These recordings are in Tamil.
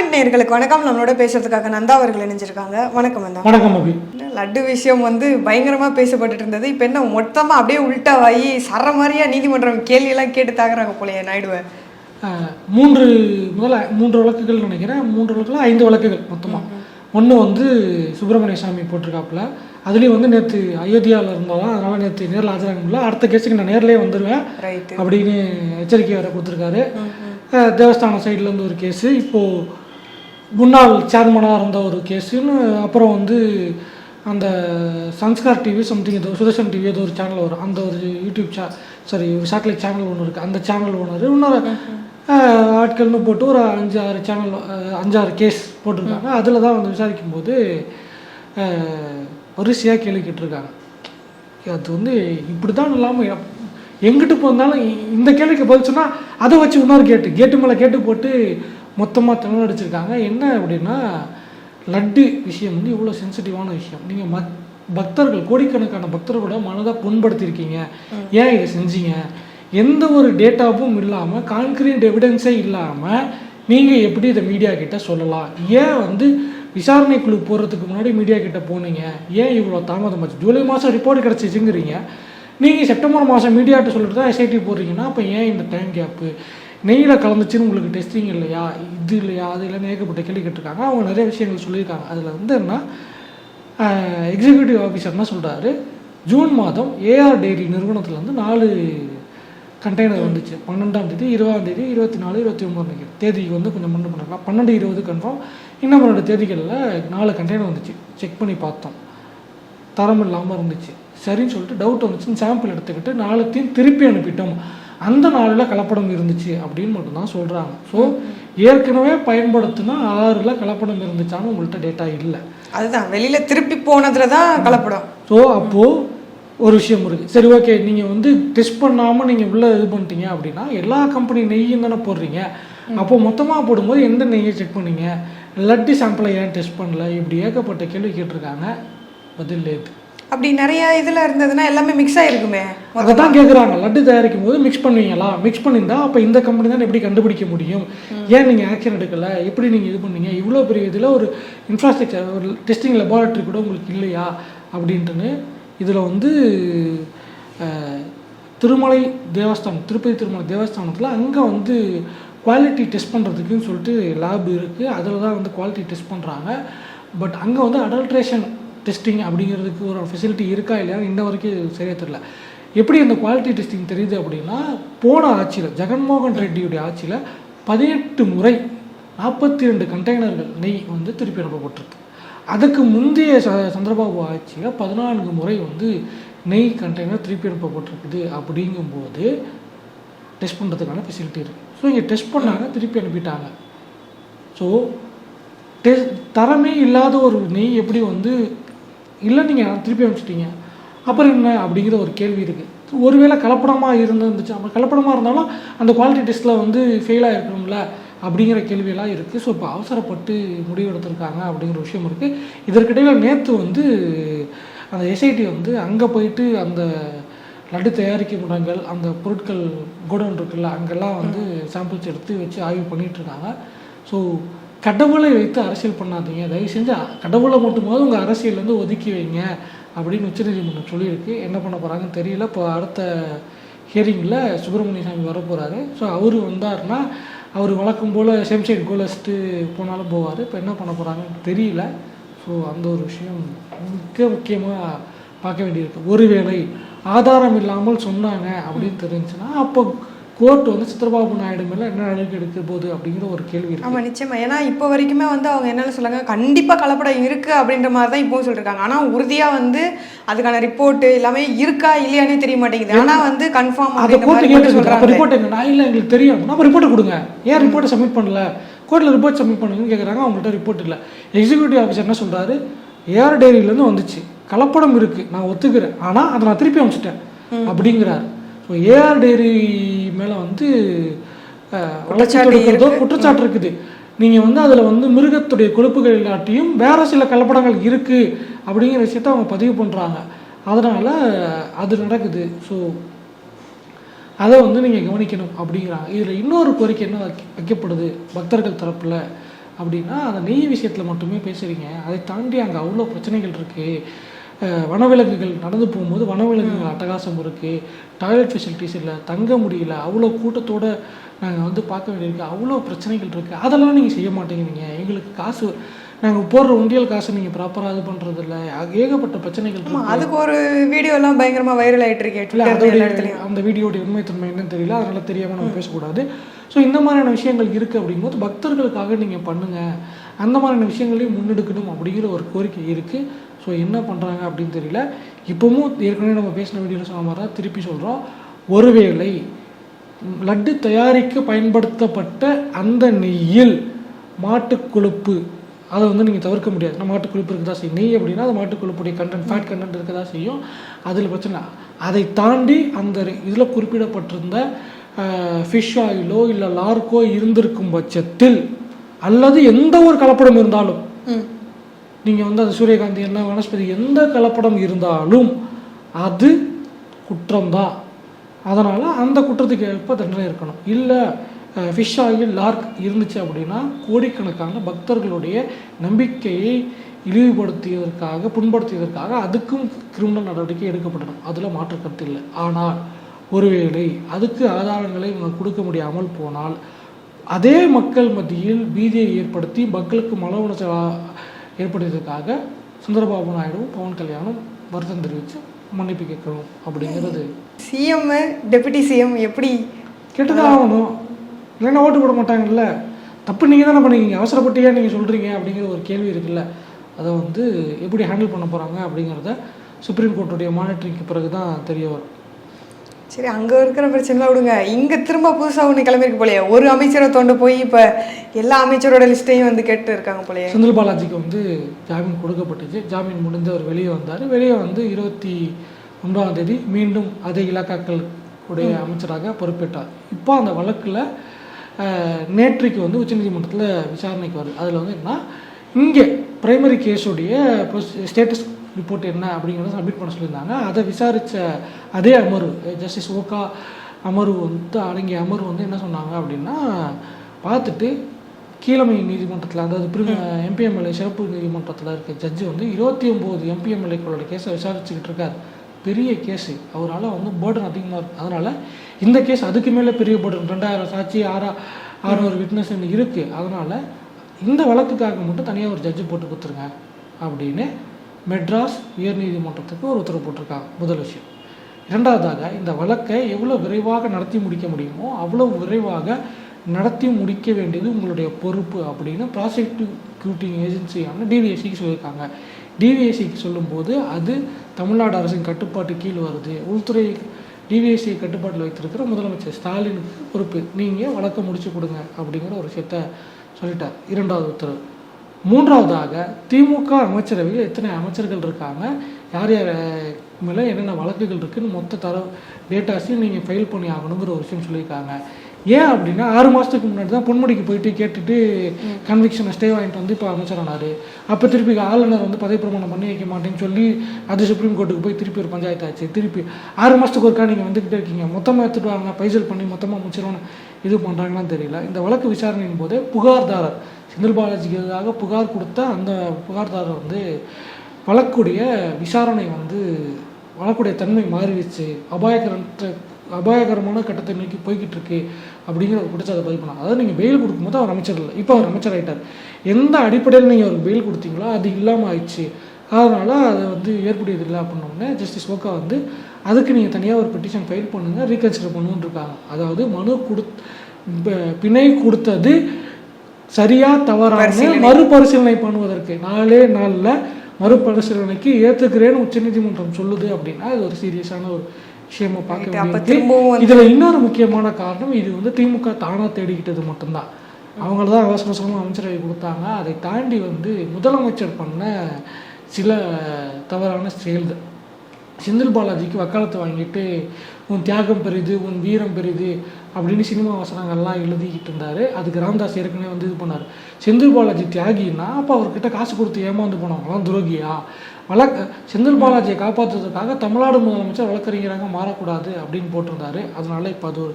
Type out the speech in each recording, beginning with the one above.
கமெண்ட் நேயர்களுக்கு வணக்கம். நம்மளோட பேசுறதுக்காக நந்தா அவர்கள் இணைஞ்சிருக்காங்க. வணக்கம் நந்தா. வணக்கம் அபி. லட்டு விஷயம் வந்து பயங்கரமா பேசப்பட்டுட்டு இருந்தது. இப்போ என்ன மொத்தமா அப்படியே உள்டாவாகி சர மாதிரியா நீதிமன்றம் கேள்வியெல்லாம் கேட்டு தாக்குறாங்க போலயே நாயுடுவை. மூன்று முதல்ல மூன்று வழக்குகள் நினைக்கிறேன். மூன்று வழக்குல ஐந்து வழக்குகள் மொத்தமாக ஒன்று வந்து சுப்பிரமணிய சாமி போட்டிருக்காப்புல. அதுலேயும் வந்து நேற்று அயோத்தியாவில் இருந்தாலும் அதனால் நேற்று நேரில் ஆஜராக முடியல. அடுத்த கேஸுக்கு நான் நேர்லயே வந்துடுவேன் அப்படின்னு எச்சரிக்கை வேற கொடுத்துருக்காரு. தேவஸ்தானம் சைட்லேருந்து ஒரு கேஸு. இப்போது முன்னாள் சேர்மனாக இருந்த ஒரு கேஸுன்னு அப்புறம் வந்து அந்த சன்ஸ்கார் டிவி சம்திங் ஏதோ சுதர்ஷன் டிவி ஏதோ ஒரு சேனல் வரும். அந்த ஒரு யூடியூப் சே சாரி சேட்டலைட் சேனல் ஒன்று இருக்குது அந்த சேனல் ஓனர் இன்னொரு ஆட்கள்னு போட்டு ஒரு அஞ்சு ஆறு சேனல் அஞ்சாறு கேஸ் போட்டிருக்காங்க. அதில் தான் வந்து விசாரிக்கும் போது வரிசையாக கேள்வி கேட்டிருக்காங்க. அது வந்து இப்படி தான் இல்லாமல் எங்கிட்டு போனாலும் இந்த கேள்விக்கு பதில் சொன்னால் அதை வச்சு இன்னொரு கேட்டு கேட்டு மேலே கேட்டு போட்டு மொத்தமாக தமிழ் அடிச்சிருக்காங்க என்ன அப்படின்னா லட்டு விஷயம் வந்து இவ்வளோ சென்சிட்டிவான விஷயம். நீங்கள் மத் பக்தர்கள் கோடிக்கணக்கான பக்தர்களோட மனதை புண்படுத்தியிருக்கீங்க. ஏன் இதை செஞ்சீங்க? எந்த ஒரு டேட்டாவும் இல்லாமல் கான்கிரீட் எவிடன்ஸே இல்லாமல் நீங்கள் எப்படி இதை மீடியா கிட்ட சொல்லலாம்? ஏன் வந்து விசாரணை குழு போகிறதுக்கு முன்னாடி மீடியா கிட்ட போனீங்க? ஏன் இவ்வளோ தாமதமாச்சு ஜூலை மாதம் ரிப்போர்ட் கிடச்சிச்சுங்கிறீங்க. நீங்கள் செப்டம்பர் மாதம் மீடியாட்ட சொல்லிட்டு தான் எஸ்ஐடி போடுறீங்கன்னா அப்போ ஏன் இந்த டைம் கேப்பு நெய்யில் கலந்துச்சுன்னு உங்களுக்கு டெஸ்டிங் இல்லையா? இது இல்லையா? அது இல்லைன்னு ஏகப்பட்ட கேள்வி கேட்டிருக்காங்க. அவங்க நிறைய விஷயங்கள் சொல்லியிருக்காங்க. அதில் வந்து என்ன? எக்ஸிக்யூட்டிவ் ஆஃபீஸர் என்ன சொல்கிறாரு ஜூன் மாதம் ஏஆர் டெய்ரி நிறுவனத்துலேருந்து நாலு கண்டெய்னர் வந்துச்சு. பன்னெண்டாம் தேதி இருபதாம் தேதி இருபத்தி நாலு இருபத்தி ஒம்பது நினைக்கிறேன் தேதிக்கு வந்து கொஞ்சம் முன்ன பண்ணலாம். பன்னெண்டு இருபது கன்ஃபார்ம் இன்னும் ரெண்டு தேதிகளில் நாலு கண்டெய்னர் வந்துச்சு. செக் பண்ணி பார்த்தோம். தரம் இல்லாமல் இருந்துச்சு. சரின்னு சொல்லிட்டு டவுட் வந்துச்சுன்னு சாம்பிள் எடுத்துக்கிட்டு நாலுத்தையும் திருப்பி அனுப்பிட்டோம். அந்த நாளில் கலப்படம் இருந்துச்சு அப்படின்னு மட்டும்தான் சொல்கிறாங்க ஸோ ஏற்கனவே பயன்படுத்தினா ஆறில் கலப்படம் இருந்துச்சான்னு உங்கள்கிட்ட டேட்டா இல்லை. அதுதான் வெளியில திருப்பி போனதுல தான் கலப்படம். ஸோ அப்போது ஒரு விஷயம் இருக்குது சரி ஓகே நீங்கள் வந்து டெஸ்ட் பண்ணாமல் நீங்கள் உள்ளே இது பண்ணிட்டீங்க அப்படின்னா எல்லா கம்பெனி நெய்யும் தானே போடுறீங்க. அப்போ மொத்தமாக போடும்போது எந்த நெய்யை செக் பண்ணீங்க? லட்டு சாம்பிளை ஏன் டெஸ்ட் பண்ணல? இப்படி ஏகப்பட்ட கேள்வி கேட்டிருக்காங்க. பதில் லேது. அப்படி நிறைய இதுல இருந்ததுன்னா எல்லாமே மிக்ஸ் ஆயிருக்குமே அதை தான் கேட்குறாங்க லட்டு தயாரிக்கும் போது மிக்ஸ் பண்ணுவீங்களா மிக்ஸ் பண்ணியிருந்தா அப்போ இந்த கம்பெனி தான் எப்படி கண்டுபிடிக்க முடியும்? ஏன் நீங்கள் ஆக்ஷன் எடுக்கலை? எப்படி நீங்கள் இது பண்ணீங்க? இவ்வளோ பெரிய இதில் ஒரு இன்ஃப்ராஸ்ட்ரக்சர் ஒரு டெஸ்டிங் லெபார்ட்டரி கூட உங்களுக்கு இல்லையா? அப்படின்ட்டுன்னு இதில் வந்து திருமலை தேவஸ்தானம் திருப்பதி திருமலை தேவஸ்தானத்தில் அங்கே வந்து குவாலிட்டி டெஸ்ட் பண்ணுறதுக்குன்னு சொல்லிட்டு லேப் இருக்குது அதில் தான் வந்து குவாலிட்டி டெஸ்ட் பண்ணுறாங்க பட் அங்கே வந்து அடல்ட்ரேஷன் டெஸ்டிங் அப்படிங்கிறதுக்கு ஒரு ஃபெசிலிட்டி இருக்கா இல்லையா இன்ன வரைக்கும் சரியாக தெரில தெரியல. எப்படி அந்த குவாலிட்டி டெஸ்டிங் தெரியுது அப்படின்னா போன ஆட்சியில் ஜெகன்மோகன் ரெட்டியுடைய ஆட்சியில் பதினெட்டு முறை நாற்பத்தி ரெண்டு கண்டெய்னர்கள் நெய் வந்து திருப்பி அனுப்பப்பட்டிருக்கு அதுக்கு முந்தைய ச சந்திரபாபு ஆட்சியில் பதினான்கு முறை வந்து நெய் கண்டெய்னர் திருப்பி அனுப்பப்பட்டிருக்குது அப்படிங்கும்போது டெஸ்ட் பண்ணுறதுக்கான ஃபெசிலிட்டி இருக்குது ஸோ இங்கே டெஸ்ட் பண்ணாங்க திருப்பி அனுப்பிட்டாங்க. ஸோ டெஸ்ட் தரமே இல்லாத ஒரு நெய் எப்படி வந்து இல்லை நீங்கள் திருப்பி அனுப்பிச்சிட்டீங்க. அப்புறம் என்ன அப்படிங்கிற ஒரு கேள்வி இருக்குது ஒருவேளை கலப்படமாக இருந்துச்சு அப்போ கலப்படமாக இருந்தாலும் அந்த குவாலிட்டி டெஸ்ட்டில் வந்து ஃபெயில் ஆகிருக்கணும்ல அப்படிங்கிற கேள்வியெல்லாம் இருக்குது ஸோ இப்போ அவசரப்பட்டு முடிவெடுத்திருக்காங்க அப்படிங்கிற விஷயம் இருக்குது இதற்கிடையில் நேற்று வந்து அந்த எஸ்ஐடி வந்து அங்கே போயிட்டு அந்த லட்டு தயாரிக்கும் இடங்கள் அந்த பொருட்கள் கோடவுன் இருக்குல்ல அங்கெல்லாம் வந்து சாம்பிள்ஸ் எடுத்து வச்சு ஆய்வு பண்ணிட்டு இருக்காங்க. ஸோ கடவுளை வைத்து அரசியல் பண்ணாதீங்க. தயவு செஞ்சு கடவுளை மட்டுமாவது உங்கள் அரசியல்லேருந்து ஒதுக்கி வைங்க அப்படின்னு உச்சநீதிமன்றம் சொல்லியிருக்கு. என்ன பண்ண போகிறாங்கன்னு தெரியல. இப்போ அடுத்த ஹியரிங்கில் சுப்பிரமணிய சாமி வரப்போகிறாரு ஸோ அவர் வந்தாருன்னா அவர் வழக்கம் போல் சேம் சைடு கோல் போனாலும் போவார். இப்போ என்ன பண்ண போகிறாங்கன்னு தெரியல. ஸோ அந்த ஒரு விஷயம் மிக முக்கியமாக பார்க்க வேண்டியிருக்கு. ஒருவேளை ஆதாரம் இல்லாமல் சொன்னாங்க அப்படின்னு தெரிஞ்சுன்னா அப்போ கோர்ட் வந்து சித்திரபாபு நாயுடு மேலே என்ன நடவடிக்கை எடுக்க போகுது அப்படிங்கிற ஒரு கேள்வி இருக்கு. ஆமா நிச்சயமா. ஏன்னா இப்போ வரைக்குமே வந்து அவங்க என்ன சொல்றாங்க? கண்டிப்பா கலப்படம் இருக்கு அப்படின்ற மாதிரி தான் இப்போவும் சொல்லிருக்காங்க. ஆனா உறுதியா வந்து அதுக்கான ரிப்போர்ட் எல்லாமே இருக்கா இல்லையானே தெரிய மாட்டேங்குது. ஆனா வந்து கன்ஃபார்ம் அதை மட்டும் கேட்டு அப்போ சொல்றாங்க. ரிப்போர்ட் எங்க நான் இல்லை எங்களுக்கு தெரியும். அப்போ ரிப்போர்ட்டை கொடுங்க. ஏன் ரிப்போர்ட்டை சப்மிட் பண்ணல? கோர்ட்டில் ரிப்போர்ட் சப்மிட் பண்ணுங்கன்னு கேட்குறாங்க அவங்கள்ட்ட ரிப்போர்ட் இல்லை. எக்ஸிக்யூட்டிவ் ஆஃபீஸர் என்ன சொல்றாரு? ஏஆர் டேரியிலேருந்து வந்துச்சு. கலப்படம் இருக்கு. நான் ஒத்துக்கிறேன். ஆனால் அதை நான் திருப்பி அனுப்பிச்சிட்டேன். அப்படிங்கிறாரு. ஸோ ஏஆர் டேரி மேலே வந்து தொடுக்கிறதோ குற்றச்சாட்டு இருக்குது நீங்கள் வந்து அதில் வந்து மிருகத்துடைய கொழுப்புகள் இல்லாட்டியும் வேற சில கலப்படங்கள் இருக்குது அப்படிங்கிற விஷயத்த அவங்க பதிவு பண்ணுறாங்க அதனால் அது நடக்குது. ஸோ அதை வந்து நீங்கள் கவனிக்கணும் அப்படிங்கிறாங்க. இதில் இன்னொரு கோரிக்கை என்ன வைக்க- வைக்கப்படுது பக்தர்கள் தரப்பில் அப்படின்னா அந்த நெய் விஷயத்தில் மட்டுமே பேசுகிறீங்க அதை தாண்டி அங்கே அவ்வளோ பிரச்சனைகள் இருக்குது வனவிலங்குகள் நடந்து போகும்போது வனவிலங்குகள் அட்டகாசம் இருக்குது டாய்லெட் ஃபெசிலிட்டிஸ் இல்லை தங்க முடியல அவ்வளோ கூட்டத்தோட நாங்கள் வந்து பார்க்க வேண்டியிருக்கு. அவ்வளோ பிரச்சனைகள் இருக்குது அதெல்லாம் நீங்கள் செய்ய மாட்டேங்கிறீங்க எங்களுக்கு காசு நாங்கள் போடுற உண்டியல் காசை நீங்கள் ப்ராப்பராக இது பண்ணுறது இல்லை ஏகப்பட்ட பிரச்சனைகள் அதுக்கு ஒரு வீடியோ எல்லாம் பயங்கரமா வைரல் ஆயிட்டு இருக்கே இல்லை ட்விட்டர்ல எல்லா அதோடைய அந்த வீடியோடைய உண்மைத்தன்மை என்னன்னு தெரியல. அதனால தெரியாமல் நம்ம பேசக்கூடாது. ஸோ இந்த மாதிரியான விஷயங்கள் இருக்குது அப்படிங்கும்போது பக்தர்களுக்காக நீங்கள் பண்ணுங்கள் அந்த மாதிரியான விஷயங்களையும் முன்னெடுக்கணும் அப்படிங்கிற ஒரு கோரிக்கை இருக்குது ஸோ என்ன பண்ணுறாங்க அப்படின்னு தெரியல. இப்போவும் ஏற்கனவே நம்ம பேசின வீடியோவில் சொன்ன மாதிரி தான் திருப்பி சொல்கிறோம் ஒருவேளை லட்டு தயாரிக்க பயன்படுத்தப்பட்ட அந்த நெய்யில் மாட்டுக்கொழுப்பு அதை வந்து நீங்கள் தவிர்க்க முடியாது. நம்ம மாட்டுக்கொழுப்பு இருக்க தான் செய்யும். நெய் அப்படின்னா அது மாட்டுக்கொழுப்புடைய கண்டென்ட் ஃபேட் கண்டென்ட் இருக்க தான் செய்யும். அதில் பிரச்சனை அதை தாண்டி அந்த இதில் குறிப்பிடப்பட்டிருந்த ஃபிஷ் ஆயிலோ இல்லை லார்க்கோ இருந்திருக்கும் பட்சத்தில் அல்லது எந்த ஒரு கலப்படம் இருந்தாலும் நீங்கள் வந்து அந்த சூரியகாந்தி என்ன வனஸ்பதி எந்த கலப்படம் இருந்தாலும் அது குற்றம்தான். அதனால் அந்த குற்றத்துக்கு ஏற்ப தண்டனை இருக்கணும். இல்லை ஃபிஷ் ஆயில் லார்க் இருந்துச்சு அப்படின்னா கோடிக்கணக்கான பக்தர்களுடைய நம்பிக்கையை இழிவுபடுத்தியதற்காக புண்படுத்தியதற்காக அதுக்கும் கிரிமினல் நடவடிக்கை எடுக்கப்படணும். அதில் மாற்று கருத்து இல்லை. ஆனால் ஒருவேளை அதுக்கு ஆதாரங்களை இவங்க கொடுக்க முடியாமல் போனால் அதே மக்கள் மத்தியில் பீதியை ஏற்படுத்தி மக்களுக்கு மன உணர்ச்சல் ஏற்படுத்தியதற்காக சுந்தரபாபு நாயுடுவும் பவன் கல்யாணும் வருத்தம் தெரிவித்து மன்னிப்பு கேட்கணும் அப்படிங்கிறது. சிஎம் டெபுட்டி சிஎம் எப்படி? கேட்டுதான் ஆகணும். இல்லைன்னா ஓட்டு போட மாட்டாங்கல்ல. தப்பு நீங்கள் தானே பண்ணீங்க. அவசரப்பட்டியா நீங்கள் சொல்கிறீங்க அப்படிங்கிற ஒரு கேள்வி இருக்குல்ல. அதை வந்து எப்படி ஹேண்டில் பண்ண போகிறாங்க அப்படிங்கிறத சுப்ரீம் கோர்ட்டுடைய மானிட்டரிங்க்கு பிறகு தான் தெரிய வரும். சரி அங்க இருக்கிற பிரச்சனைலாம் விடுங்க. இங்க திரும்ப புதுசா ஒண்ணு கிளம்பிருக்கு போலயே. ஒரு அமைச்சரை தோண்டு போய் இப்ப எல்லா அமைச்சரோட லிஸ்ட்டையும் வந்து கேட்டு இருக்காங்க போலயே. செந்தில் பாலாஜிக்கு வந்து ஜாமீன் கொடுக்கப்பட்டுச்சு. ஜாமீன் முடிந்து அவர் வெளியே வந்தார். வெளியே வந்து இருபத்தி ஒன்பதாம் தேதி மீண்டும் அதே இலாக்காக்கள் உடைய அமைச்சராக பொறுப்பேற்றார். இப்போ அந்த வழக்கில் நேற்றைக்கு வந்து உச்சநீதிமன்றத்தில் விசாரணைக்கு வருது அதில் வந்து என்ன இங்கே பிரைமரி கேஸுடைய ஸ்டேட்டஸ் ரிப்போர்ட் என்ன அப்படிங்கிறத சப்மிட் பண்ண சொல்லியிருந்தாங்க. அதை விசாரித்த அதே அமர்வு ஜஸ்டிஸ் ஓகா அமர்வு வந்து அடங்கிய அமர்வு வந்து என்ன சொன்னாங்க அப்படின்னா பார்த்துட்டு கீழமை நீதிமன்றத்தில் அதாவது பிரிம எம்பிஎம்எல்ஏ சிறப்பு நீதிமன்றத்தில் இருக்க ஜட்ஜு வந்து இருபத்தி ஒம்பது எம்பிஎம்எல்ஏக்களோட கேஸை விசாரிச்சுக்கிட்டு இருக்கார். பெரிய கேஸு அவரால் வந்து பேர்டன் அதிகமாக இருக்குது அதனால் இந்த கேஸ் அதுக்கு மேலே பெரிய பேர்டன் ரெண்டாயிரம் சாட்சி ஆறா ஆறுநூறு விட்னஸ் இருக்குது அதனால் இந்த வழக்குக்காக மட்டும் தனியாக ஒரு ஜட்ஜு போட்டு கொடுத்துருங்க அப்படின்னு மெட்ராஸ் உயர் நீதிமன்றத்துக்கு ஒரு உத்தரவு போட்டிருக்காங்க. முதல் விஷயம். இரண்டாவதாக இந்த வழக்கை எவ்வளோ விரைவாக நடத்தி முடிக்க முடியுமோ அவ்வளோ விரைவாக நடத்தி முடிக்க வேண்டியது உங்களுடைய பொறுப்பு அப்படின்னு ப்ராசிக்யூட்டிங் ஏஜென்சியான டிவிஎஸ்சிக்கு சொல்லியிருக்காங்க. டிவிஎஸ்சிக்கு சொல்லும்போது அது தமிழ்நாடு அரசின் கட்டுப்பாட்டு கீழ் வருது. உள்துறை டிவிஎஸ்சி கட்டுப்பாட்டில் வைத்திருக்கிற முதலமைச்சர் ஸ்டாலினுக்கு பொறுப்பு. நீங்கள் வழக்கை முடிச்சு கொடுங்க அப்படிங்கிற ஒரு விஷயத்த சொல்லிட்டார். இரண்டாவது உத்தரவு. மூன்றாவதாக திமுக அமைச்சரவையில் எத்தனை அமைச்சர்கள் இருக்காங்க? யார் யார் மேலே என்னென்ன வழக்குகள் இருக்குன்னு மொத்த தர டேட்டாஸையும் நீங்கள் ஃபைல் பண்ணி ஆகணுங்கிற ஒரு விஷயம் சொல்லியிருக்காங்க. ஏன் அப்படின்னா ஆறு மாதத்துக்கு முன்னாடி தான் பொன்முடிக்கு போயிட்டு கேட்டுட்டு கன்விக்ஷனை ஸ்டே வாங்கிட்டு வந்து இப்போ அமைச்சரானார் அப்போ திருப்பி ஆளுநர் வந்து பதவி பிரமாணம் பண்ணி வைக்க மாட்டேன்னு சொல்லி அது சுப்ரீம் கோர்ட்டுக்கு போய் திருப்பி ஒரு பஞ்சாயத்து ஆச்சு. திருப்பி ஆறு மாதத்துக்கு ஒருக்கா நீங்கள் வந்துக்கிட்டே இருக்கீங்க. மொத்தமாக எடுத்துட்டு வாங்க பைசல் பண்ணி மொத்தமாக முடிச்சிடணும்னு இது பண்ணுறாங்களான்னு தெரியல. இந்த வழக்கு விசாரணையின் போது புகார்தாரர் செந்தில் பாலாஜிக்கு எதிராக புகார் கொடுத்த அந்த புகார்தாரர் வந்து வழக்குடைய விசாரணை வந்து வழக்குடைய தன்மை மாறிடுச்சு. அபாயகரத்தை அபாயகரமான கட்டத்தை நோக்கி போய்கிட்டு இருக்கு அப்படிங்கிற ஒரு குற்றச்சாட்டை பதிவு பண்ணாங்க அதாவது நீங்கள் பெயில் கொடுக்கும்போது அவர் அமைச்சர் இல்லை. இப்போ அவர் அமைச்சர் ஆயிட்டார். எந்த அடிப்படையில் நீங்கள் அவருக்கு பெயில் கொடுத்தீங்களோ அது இல்லாமல் ஆயிடுச்சு. அதனால் அதை வந்து ஏற்புடையது இல்லை அப்படின்னோடனே ஜஸ்டிஸ் ஓக்கா வந்து அதுக்கு நீங்கள் தனியாக ஒரு பெட்டிஷன் ஃபைல் பண்ணுங்கள் ரீகன்சிடர் பண்ணுன்னு இருக்காங்க. அதாவது மனு கொடு ப- பிணை கொடுத்தது சரியா தவறான மறுபரிசீலனை பண்ணுவதற்கு. நாலே நாளில் மறுபரிசீலனைக்கு ஏற்றுக்கிறேன்னு உச்சநீதிமன்றம் சொல்லுது அப்படின்னா இது ஒரு சீரியஸான ஒரு விஷயமா பார்க்க இதுல இன்னொரு முக்கியமான காரணம் இது வந்து திமுக தானா தேடிக்கிட்டது மட்டும்தான். அவங்கள தான் அவசர அவசரமாக அமைச்சரவை கொடுத்தாங்க. அதை தாண்டி வந்து முதலமைச்சர் பண்ண சில தவறான செயல்கள். செந்தில் பாலாஜிக்கு வக்காலத்து வாங்கிட்டு உன் தியாகம் பெரிது உன் வீரம் பெரிது அப்படின்னு சினிமா வசனங்கள்லாம் எழுதிக்கிட்டு இருந்தார். அதுக்கு ராம்தாஸ் ஏற்கனவே வந்து இது பண்ணார். செந்தில் பாலாஜி தியாகின்னா அப்போ அவர்கிட்ட காசு கொடுத்து ஏமாந்து போனவங்களாம் துரோகியா? வழக்க செந்தில் பாலாஜியை காப்பாற்றுறதுக்காக தமிழ்நாடு முதலமைச்சர் வழக்கறிஞராக மாறக்கூடாது அப்படின்னு போட்டிருந்தாரு. அதனால இப்போ அது ஒரு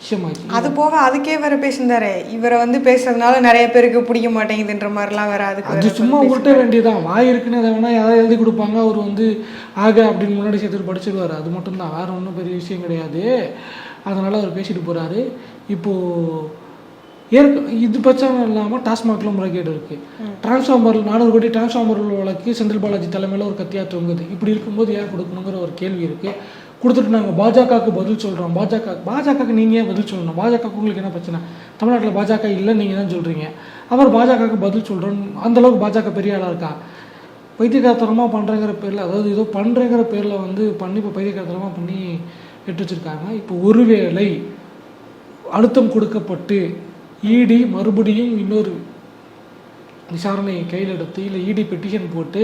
விஷயமாச்சு அது போக அதுக்கே வேற பேசியிருந்தாரு. இவரை வந்து பேசுறதுனால நிறைய பேருக்கு பிடிக்க மாட்டேங்குதுன்ற மாதிரிலாம் வேற அதுக்கு அது சும்மா உருட்ட வேண்டியதான் வாய் இருக்குன்னு அதை வேணா யாராவது எழுதி கொடுப்பாங்க. அவர் வந்து ஆக அப்படின்னு முன்னாடி சேர்த்து படிச்சிருவார். அது மட்டும்தான். வேற ஒன்றும் பெரிய விஷயம் கிடையாது. அதனால அவர் பேசிட்டு போறாரு. இப்போ ஏற்க இது பிரச்சனை இல்லாமல் டாஸ்மாக்ல முறைகேடு இருக்கு. டிரான்ஸ்ஃபார்மர் நானூறு கோடி டிரான்ஸ்ஃபார்மர் வழக்கு செந்தில் பாலாஜி தலைமையில் ஒரு கத்தியா தொங்குது. இப்படி இருக்கும்போது ஏன் கொடுக்கணுங்கிற ஒரு கேள்வி இருக்கு. கொடுத்துட்டு நாங்கள் பாஜகவுக்கு பதில் சொல்கிறோம் பாஜக பாஜகவுக்கு நீங்கள் ஏன் பதில் சொல்லணும்? பாஜகவுக்கு உங்களுக்கு என்ன பிரச்சனை? தமிழ்நாட்டில் பாஜக இல்லைன்னு நீங்கள் தான் சொல்கிறீங்க அவர் பாஜகவுக்கு பதில் சொல்கிறோம் அந்தளவுக்கு பாஜக பெரிய ஆளாக இருக்கா? பைத்தியகாரத்தனமாக பண்ணுறங்கிற பேரில் அதாவது ஏதோ பண்ணுறங்கிற பேரில் வந்து பண்ணி இப்போ பைத்தியகாரத்தனமாக பண்ணி எட்டு வச்சுருக்காங்க. இப்போ ஒருவேளை அழுத்தம் கொடுக்கப்பட்டு இடி மறுபடியும் இன்னொரு விசாரணையை கையில் எடுத்து இல்லை இடி பெட்டிஷன் போட்டு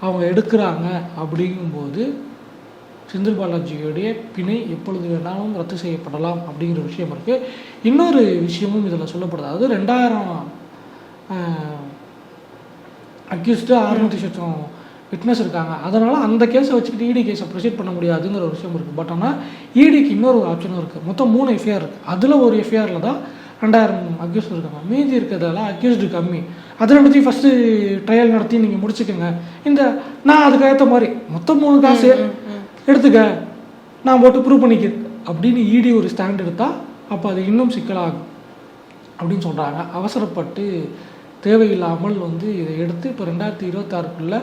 அவங்க எடுக்கிறாங்க அப்படிங்கும்போது செந்தில் பாலாஜியோடைய பிணை எப்பொழுது வேணாலும் ரத்து செய்யப்படலாம் அப்படிங்கிற விஷயம் இருக்குது இன்னொரு விஷயமும் இதில் சொல்லப்படுது. அதாவது ரெண்டாயிரம் அக்யூஸ்டு அறுநூத்தி சொச்சம் விட்னஸ் இருக்காங்க. அதனால் அந்த கேஸை வச்சுக்கிட்டு இடி கேஸை ப்ரொசீட் பண்ண முடியாதுங்கிற ஒரு விஷயம் இருக்குது பட் ஆனால் இடிக்கு இன்னொரு ஆப்ஷனும் இருக்குது மொத்தம் மூணு எஃப்ஐஆர் இருக்குது அதில் ஒரு எஃப்ஐஆரில் தான் ரெண்டாயிரம் அக்யூஸ்ட் இருக்காங்க. மீதி இருக்கிறதெல்லாம் அக்யூஸ்டு கம்மி. அதை நடத்தி ஃபஸ்ட்டு ட்ரையல் நடத்தி நீங்கள் முடிச்சுக்கோங்க. இந்த நான் அதுக்கு ஏற்ற மாதிரி மொத்தம் மூணு காசு எடுத்துக்க. நான் போட்டு ப்ரூவ் பண்ணிக்கிறேன். அப்படின்னு இடி ஒரு ஸ்டாண்ட் எடுத்தால் அப்போ அது இன்னும் சிக்கலாகும். அப்படின்னு சொல்கிறாங்க அவசரப்பட்டு தேவையில்லாமல் வந்து இதை எடுத்து இப்போ ரெண்டாயிரத்தி இருபத்தாறுக்குள்ளே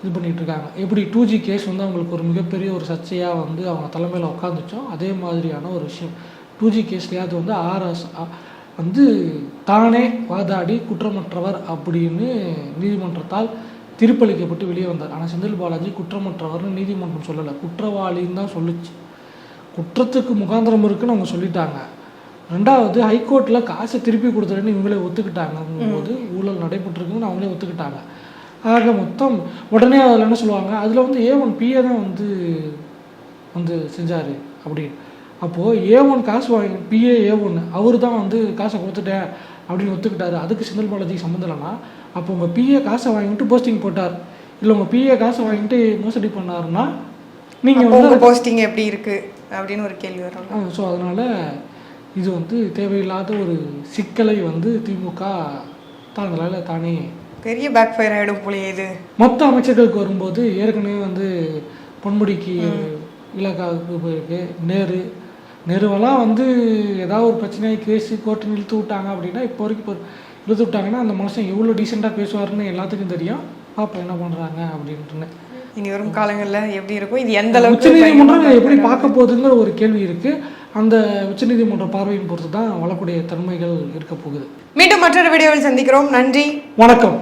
இது பண்ணிட்டு இருக்காங்க. எப்படி டூ ஜி கேஸ் வந்து அவங்களுக்கு ஒரு மிகப்பெரிய ஒரு சர்ச்சையாக வந்து அவங்க தலைமையில் உட்காந்துச்சோ அதே மாதிரியான ஒரு விஷயம். டூ ஜி கேஸ்லையாவது வந்து ஆர்எஸ் வந்து தானே வாதாடி குற்றமற்றவர் அப்படின்னு நீதிமன்றத்தால் தீர்ப்பளிக்கப்பட்டு வெளியே வந்தார். ஆனால் செந்தில் பாலாஜி குற்றமற்றவர்னு நீதிமன்றம் சொல்லலை. குற்றவாளின்னு தான் சொல்லுச்சு. குற்றத்துக்கு முகாந்திரம் இருக்குன்னு அவங்க சொல்லிட்டாங்க. ரெண்டாவது ஹைகோர்ட்டில் காசை திருப்பி கொடுத்துறேன்னு இவங்களே ஒத்துக்கிட்டாங்க போது ஊழல் நடைபெற்றிருக்குன்னு அவங்களே ஒத்துக்கிட்டாங்க. ஆக மொத்தம் உடனே அதில் என்ன சொல்லுவாங்க? அதில் வந்து ஏ ஒன் பிஏ தான் வந்து வந்து செஞ்சார் அப்படின்னு. அப்போது ஏ ஒன் காசு வாங்கி பிஏ ஏ ஒன்று அவர் தான் வந்து காசை கொடுத்துட்டேன் அப்படின்னு ஒத்துக்கிட்டாரு. அதுக்கு செந்தில் பாலாஜிக்கு சம்மந்தம் இல்லைன்னா அப்போ உங்கள் பிஏ காசை வாங்கிட்டு போஸ்டிங் போட்டார். இல்லை உங்கள் பிஏ காசை வாங்கிட்டு மோசடி பண்ணாருன்னா நீங்கள் வந்து போஸ்டிங் எப்படி இருக்கு? அப்படின்னு ஒரு கேள்வி வரும் ஸோ அதனால் இது வந்து தேவையில்லாத ஒரு சிக்கலை வந்து திமுக தாங்களால் தானே பெரிய பேக் ஃபயர் ஆயிடும் போலயே இது. மொத்த அமைச்சர்களுக்கு வரும்போது ஏற்கனவே வந்து பொன்முடிக்கு இலக்காவுக்கு போயிருக்கு. நேரு நேருவெல்லாம் வந்து ஏதாவது ஒரு பிரச்சனையை கேஸு கோர்ட்டுன்னு இழுத்து விட்டாங்க அப்படின்னா இப்போ வரைக்கும் இப்போ இழுத்து விட்டாங்கன்னா அந்த மனுஷன் எவ்வளோ டீசெண்டாக பேசுவாருன்னு எல்லாத்துக்கும் தெரியும். பார்ப்போம் என்ன பண்ணுறாங்க அப்படின்ட்டுன்னு. இனி வரும் காலங்கள்ல எப்படி இருக்கும்? இது எந்த அளவுக்கு உச்சநீதிமன்றம் எப்படி பார்க்க போகுதுங்கிற ஒரு கேள்வி இருக்குது அந்த உச்சநீதிமன்ற பார்வையின் பொறுத்து தான் வளக்கூடிய தன்மைகள் இருக்க போகுது. மீண்டும் மற்றொரு வீடியோவில் சந்திக்கிறோம். நன்றி. வணக்கம்.